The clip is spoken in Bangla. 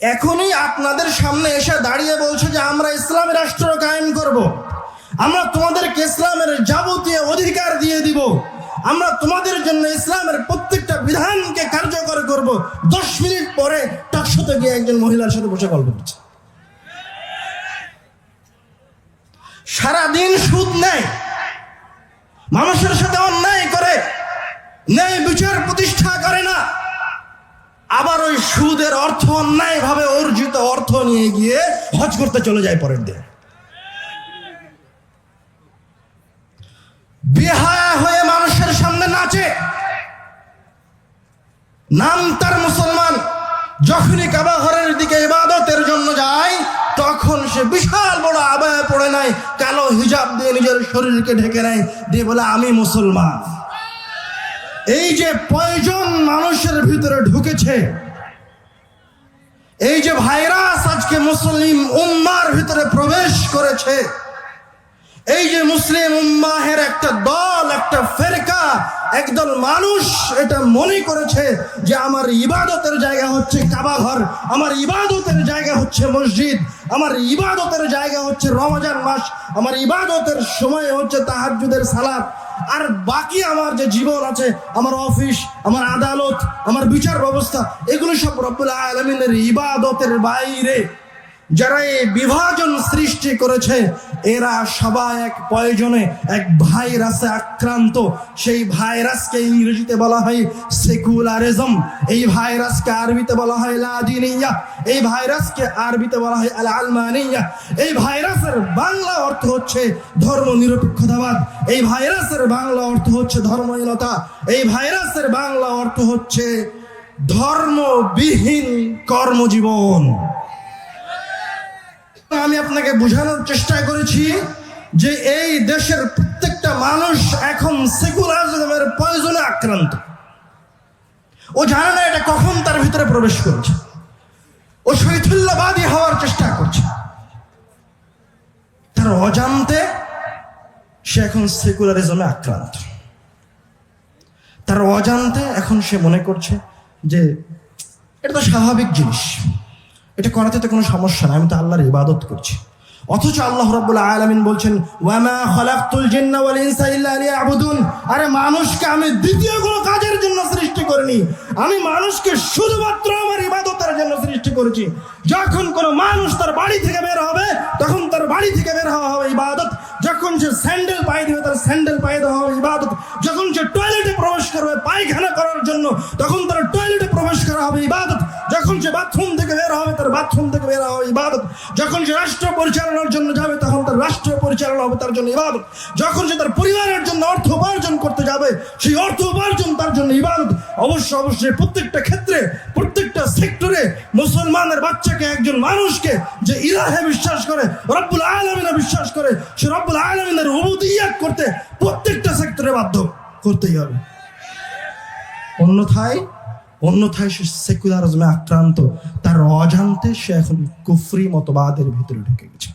এখনই আপনাদের সামনে এসে দাঁড়িয়ে বলছে যে আমরা ইসলামী রাষ্ট্র কায়েম করব। আমরা তোমাদেরকে ইসলামের যাবতীয় অধিকার দিয়ে দিব। আমরা তোমাদের জন্য ইসলামের প্রত্যেকটা বিধানকে কার্যকর করব। দশ মিনিট পরে সাথে গিয়ে একজন মহিলার সাথে বসে গল্প করছে। সারাদিন সুদ নেয়। মানুষের সাথে অন্যায় করে। ন্যায় বিচার প্রতিষ্ঠা করে। আবার ওই সুদের অর্থ অন্যায় ভাবে অর্জিত অর্থ নিয়ে গিয়ে হজ করতে চলে যায় পরের দিন। বেহায়া হয়ে মানুষের সামনে নাচে। নাম তার মুসলমান, যখনই কাবা ঘরের দিকে ইবাদতের জন্য যায়, তখন সে বিশাল বড় আবায় পড়ে নেয় কালো হিজাব দিয়ে নিজের শরীরকে ঢেকে নেয়, দিয়ে বলে, আমি মুসলমান। এই যে পয়জন মানুষের ভিতরে ঢুকেছে, এই যে ভাইরাস আজকে মুসলিম উম্মার ভিতরে প্রবেশ করেছে, এই যে মুসলিম উম্মাহের একটা দল, একটা একদল মানুষ এটা মনে করেছে যে আমার ইবাদতের জায়গা হচ্ছে কাবাঘর আমার ইবাদতের জায়গা হচ্ছে মসজিদ, আমার ইবাদতের জায়গা হচ্ছে রমজান মাস, আমার ইবাদতের সময় হচ্ছে তাহাজ্জুদের সালাত। আর বাকি আমার যে জীবন আছে, আমার অফিস, আমার আদালত, আমার বিচার ব্যবস্থা, এগুলো সব রব্বুল আলমিনের ইবাদতের বাইরে। যারা এই বিভাজন সৃষ্টি করেছে এরা সবাই এক প্রয়োজনে এক ভাইরাসে আক্রান্ত। সেই ভাইরাসকে ইংরেজিতে বলা হয় সেকুলারিজম। এই ভাইরাসকে আরবিতে বলা হয় লাদিনিয়া এই ভাইরাসকে আরবিতে বলা হয় আল আলমানিয়া এই ভাইরাসের বাংলা অর্থ হচ্ছে ধর্ম নিরপেক্ষতাবাদ এই ভাইরাসের বাংলা অর্থ হচ্ছে ধর্মহীনতা। এই ভাইরাসের বাংলা অর্থ হচ্ছে ধর্মবিহীন কর্মজীবন। আমি আপনাকে বোঝানোর চেষ্টা করেছি যে এই দেশের প্রত্যেকটা মানুষ এখন সেকুলারিজমের প্রয়োজনে আক্রান্ত। ও জানে না এটা কখন তার ভিতরে প্রবেশ করছে। ও শৈথিল্যবাদী হওয়ার চেষ্টা করছে। তার অজান্তে সে এখন সেকুলারিজমে আক্রান্ত। তার অজান্তে এখন সে মনে করছে যে এটা তো স্বাভাবিক জিনিস। এটা করাতে তো কোনো সমস্যা নাই আমি তো আল্লাহর ইবাদত করছি। অথচ আল্লাহ রাব্বুল আলামিন বলছেন, ওয়ামা খালাকতুল জিন্না ওয়াল ইনসা ইল্লা লিয়াবুদুন। আরে মানুষকে আমি দ্বিতীয় কোনো কাজের জন্য সৃষ্টি করিনি। আমি মানুষকে শুধুমাত্র আমার ইবাদতের জন্য সৃষ্টি করেছি। যখন কোনো মানুষ তার বাড়ি থেকে বের হবে, তখন তার বাড়ি থেকে বের হওয়া হবে ইবাদত। যখন সে স্যান্ডেল পায়ে দিবে, তার স্যান্ডেল পায়ে দেওয়া হবে ইবাদত। যখন সে টয়লেটে প্রবেশ করবে, পায়খানা করার জন্য, তখন তার টয়লেটে প্রবেশ করা হবে ইবাদত। সে বাথরুম থেকে বের হবে, তার বাথরুম থেকে বের হবে ইবাদত। যখন সে রাষ্ট্র পরিচালনার জন্য যাবে, তখন তার রাষ্ট্র পরিচালনা হবে তার জন্য ইবাদত। যখন সে তার পরিবারের জন্য অর্থ উপার্জন করতে যাবে, সেই অর্থ উপার্জন তার জন্য ইবাদত। অবশ্য অবশ্যই প্রত্যেকটা ক্ষেত্রে, প্রত্যেকটা সেক্টরে মুসলমানের বাচ্চাকে, একজন মানুষকে যে ইলাহে বিশ্বাস করে, রব্বুল আলমিনে বিশ্বাস করে, সে রব্বুল আলমিনের উবুদিয়াত করতে প্রত্যেকটা সেক্টরে বাধ্য করতেই হবে। অন্যথায় অন্যথায় সে সেকুলারিজমে আক্রান্ত তার অজান্তে সে এখন কুফরি মতবাদের ভিতরে ঢুকে গেছে।